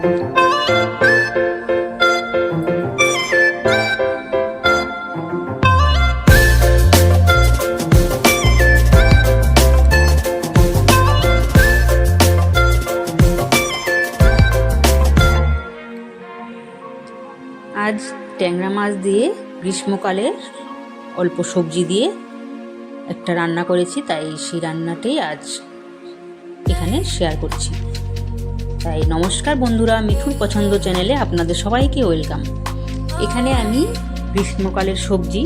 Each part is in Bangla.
আজ ট্যাংরা মাছ দিয়ে গ্রীষ্মকালের অল্প সবজি দিয়ে একটা রান্না করেছি, তাই সেই রান্নাটাই আজ এখানে শেয়ার করছি। তাই নমস্কার বন্ধুরা মিঠুর পছন্দ চ্যানেলে আপনাদের সবাইকে ওয়েলকাম। এখানে আমি গ্রীষ্মকালের সবজি,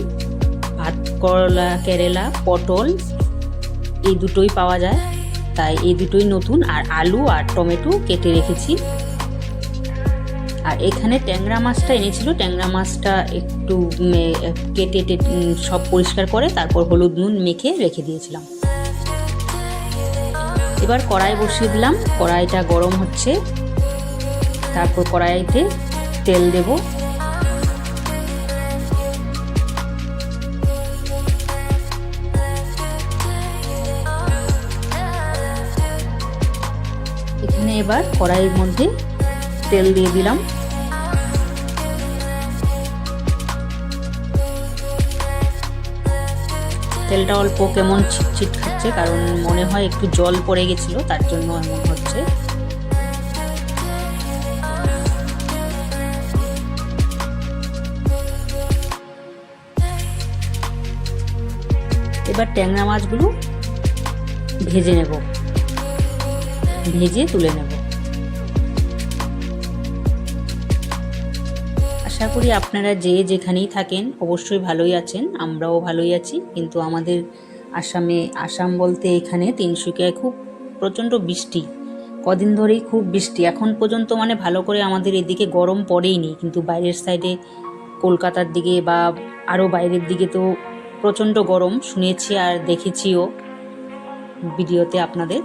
ভাত, করলা, কেরেলা, পটল, এই দুটোই পাওয়া যায়। তাই এই দুটোই নতুন, আর আলু আর টমেটো কেটে রেখেছি। আর এখানে ট্যাংরা মাছটা এনেছিল, ট্যাংরা মাছটা একটু কেটে সব পরিষ্কার করে তারপর হলুদ নুন মেখে রেখে দিয়েছিলাম। এবার কড়াই বসিয়ে দিলাম। কড়াইটা গরম হচ্ছে। তারপর কড়াইতে তেল দেব। এখানে এবার কড়াইয়ের মধ্যে তেল দিয়ে দিলাম। তেলটা অল্প কেমন ছিটছিট খাচ্ছে কারণ মনে হয় একটু জল পড়ে গেছিল, তার জন্য এমন হচ্ছে। এবার ট্যাংরা মাছগুলো ভেজে নেব। ভেজে তুলে নেব। আশা করি আপনারা যে যেখানেই থাকেন, অবশ্যই ভালোই আছেন, আমরাও ভালোই আছি, কিন্তু আমাদের আসামে, আসাম বলতে এখানে তিনসুকিয়ায় খুব প্রচণ্ড বৃষ্টি। কদিন ধরেই খুব বৃষ্টি। এখন পর্যন্ত মানে ভালো করে আমাদের এদিকে গরম পড়েইনি, কিন্তু বাইরের সাইডে কলকাতার দিকে বা আরও বাইরের দিকে তো প্রচণ্ড গরম শুনেছি আর দেখেছিও ভিডিওতে আপনাদের।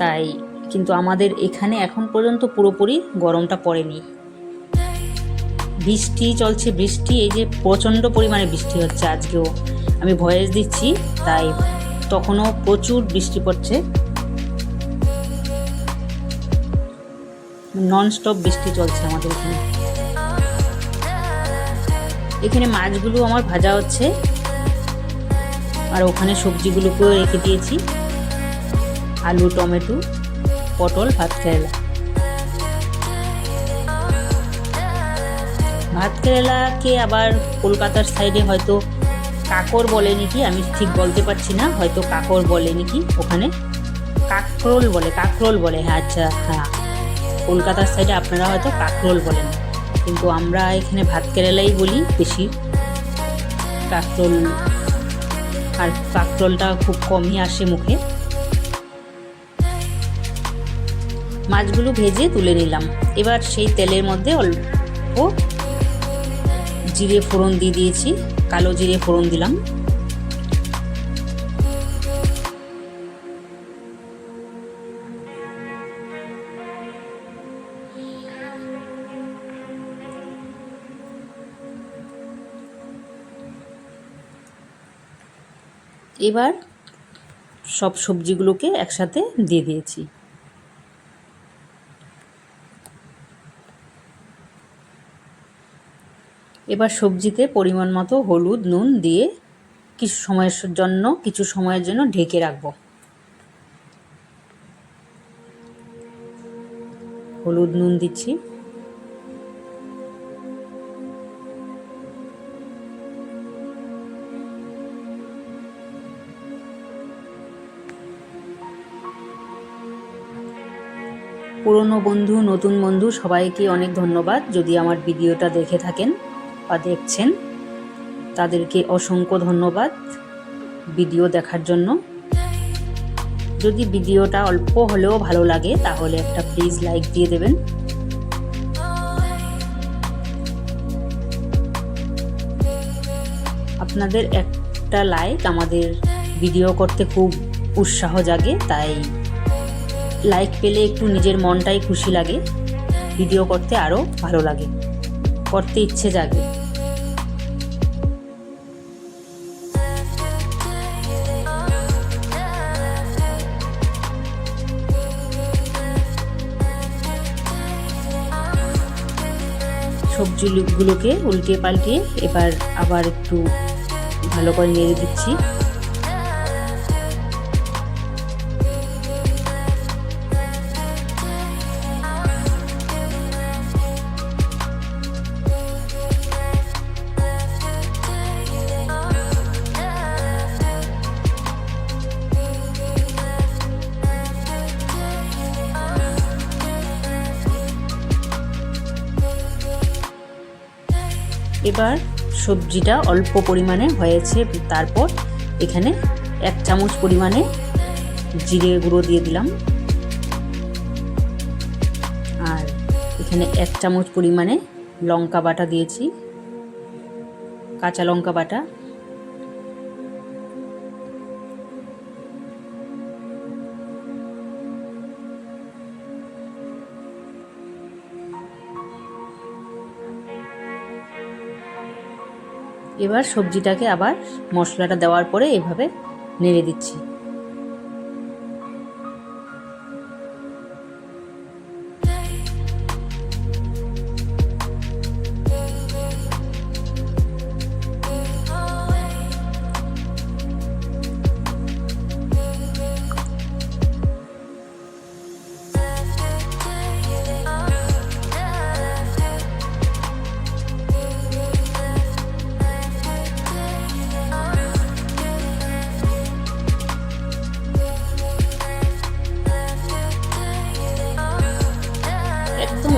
তাই কিন্তু আমাদের এখানে এখন পর্যন্ত পুরোপুরি গরমটা পড়েনি। বৃষ্টি চলছে, বৃষ্টি এই যে প্রচণ্ড পরিমাণে বৃষ্টি হচ্ছে আজকেও। আমি ভয়েস দিচ্ছি, তাই তখনও প্রচুর বৃষ্টি পড়ছে। নন স্টপ বৃষ্টি চলছে আমাদের এখানে। এখানে মাছগুলো আমার ভাজা হচ্ছে, আর ওখানে সবজিগুলোকেও রেখে দিয়েছি। আলু, টমেটো, পটল, ভাত কেরেলা। ভাত কেরালাকে আবার কলকাতার সাইডে হয়তো কাকর বলে নাকি, আমি ঠিক বলতে পারছি না, হয়তো কাকর বলে নাকি ওখানে। কাকরোল বলে কাকরোল বলে হ্যাঁ আচ্ছা হ্যাঁ। কলকাতার সাইডে আপনারা হয়তো কাকরোল বলেন। কিন্তু আমরা এখানে ভাত কেরালাই বলি বেশি। কাকরোল, আর কাকরোলটা খুব কমই আসে মুখে। মাছগুলো ভেজে তুলে নিলাম। এবার সেই তেলের মধ্যে অল্প জিরে ফোড়ন দিয়ে দিয়েছি। কালো জিরে ফোড়ন দিলাম। এবার সব সবজিগুলোকে একসাথে দিয়ে দিয়েছি। এবার সবজিতে পরিমাণ মতো হলুদ, নুন দিয়ে কিছু সময়ের জন্য, কিছু সময়ের জন্য ঢেকে রাখব। হলুদ, নুন দিচ্ছি। পুরনো বন্ধু, নতুন বন্ধু, সবাইকে অনেক ধন্যবাদ। যদি আমার ভিডিওটা দেখে থাকেন বা দেখছেন, তাদেরকে অসংখ্য ধন্যবাদ ভিডিও দেখার জন্য। যদি ভিডিওটা অল্প হলেও ভালো লাগে, তাহলে একটা প্লিজ লাইক দিয়ে দেবেন। আপনাদের একটা লাইক আমাদের ভিডিও করতে খুব উৎসাহ জাগে, তাই লাইক পেলে একটু নিজের মনটাই খুশি লাগে, ভিডিও করতে আরও ভালো লাগে, করতে ইচ্ছে জাগে। সবজিগুলোকে উল্টিয়ে পাল্টিয়ে এবার আবার একটু ভালো করে নেড়ে দিচ্ছি। এবার সবজিটা অল্প পরিমাণে হয়েছে, তারপর এখানে এক চামচ পরিমাণে জিরে গুঁড়ো দিয়ে দিলাম। আর এখানে এক চামচ পরিমাণে লঙ্কা বাটা দিয়েছি, কাঁচা লঙ্কা বাটা। এবার সবজিটাকে আবার মশলাটা দেওয়ার পরে এভাবে নেড়ে দিচ্ছি।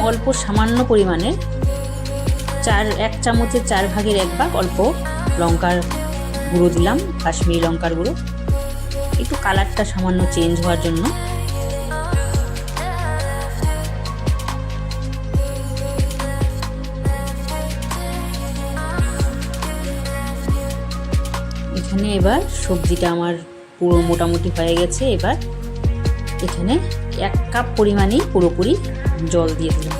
অল্প সামান্য পরিমাণে চার, এক চামচের চার ভাগের এক ভাগ অল্প লঙ্কার গুঁড়ো দিলাম, কাশ্মীরি লঙ্কার গুঁড়ো। একটু কালারটা সামান্য চেঞ্জ হওয়ার জন্য। এখানে এবার সবজিটা আমার পুরো মোটামুটি হয়ে গেছে। এবার এখানে এক কাপ পরিমাণেই পুরোপুরি জল দিয়ে দিলাম।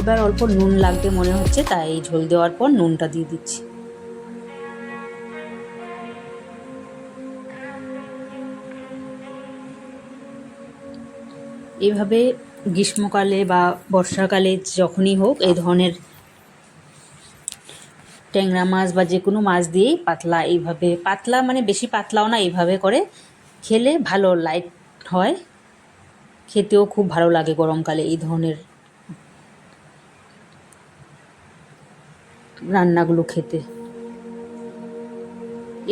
এবার অল্প নুন লাগবে মনে হচ্ছে, তাই ঝোল দেওয়ার পর নুনটা দিয়ে দিচ্ছি। এভাবে গ্রীষ্মকালে বা বর্ষাকালে যখনই হোক, এই ধরনের ট্যাংরা মাছ বা যে কোনো মাছ দিয়েই পাতলা এইভাবে, পাতলা মানে বেশি পাতলাও না, এইভাবে করে খেলে ভালো লাইট হয়। খেতেও খুব ভালো লাগে গরমকালে এই ধরনের রান্নাগুলো খেতে।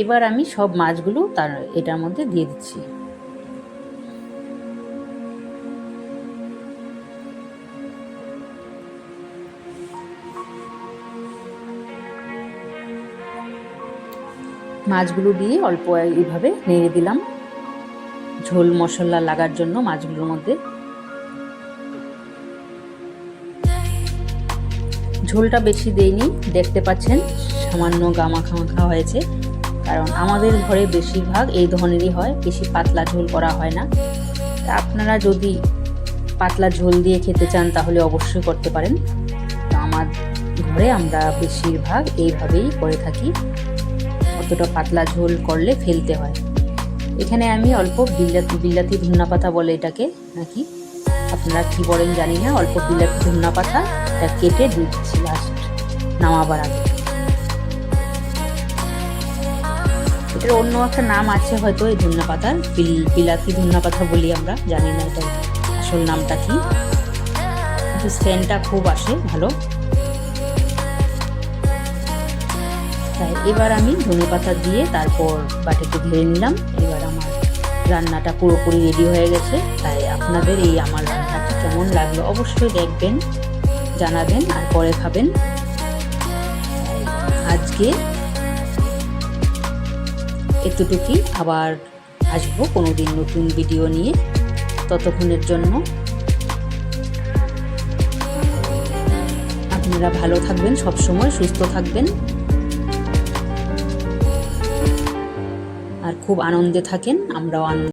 এবার আমি সব মাছগুলো তার এটার মধ্যে দিয়ে দিচ্ছি। মাছগুলো দিয়ে অল্প এইভাবে নেড়ে দিলাম। ঝোল মশলা লাগার জন্য মাছগুলোর মধ্যে। ঝোলটা বেশি দেইনি, দেখতে পাচ্ছেন, সামান্য গামাখা মাখা হয়েছে। কারণ আমাদের ঘরে বেশিরভাগ এই ধরনেরই হয়, বেশি পাতলা ঝোল করা হয় না। তা আপনারা যদি পাতলা ঝোল দিয়ে খেতে চান, তাহলে অবশ্যই করতে পারেন। তো আমার ঘরে আমরা বেশিরভাগ এইভাবেই করে থাকি। অতটা পাতলা ঝোল করলে ফেলতে হয়। এখানে আমি অল্প বিলাতি বিলাতি ধুনা পাতা বলে এটাকে নাকি? আপনারা কি বলেন জানি না, অল্প বিলাতি ধুনা পাতা এটা কেটে দিচ্ছি লাস্ট নামাবার আগে। এটার অন্য একটা নাম আছে হয়তো, এই ধন্যা পাতার বিলাতি ধন্যা পাতা বলি আমরা, জানি না এটা আসল নামটা কি। কিন্তু সেন্টটা খুব আসে, ভালো। এবার আমি ধনে পাতা দিয়ে তারপর বাটিতে ধুয়ে নিলাম, এবার রান্নাটা পুরোপুরি রেডি হয়ে গেছে, তাই আপনাদের এই আমার রান্নাটা কেমন লাগল অবশ্যই দেখবেন, জানাবেন আর পরে খাবেন। আজকে এতটুকুই, আবার আসব কোনো দিন নতুন ভিডিও নিয়ে। ততক্ষণের জন্য আপনারা ভালো থাকবেন, সবসময় সুস্থ থাকবেন। খুব আনন্দে থাকেন আমরাও আনন্দ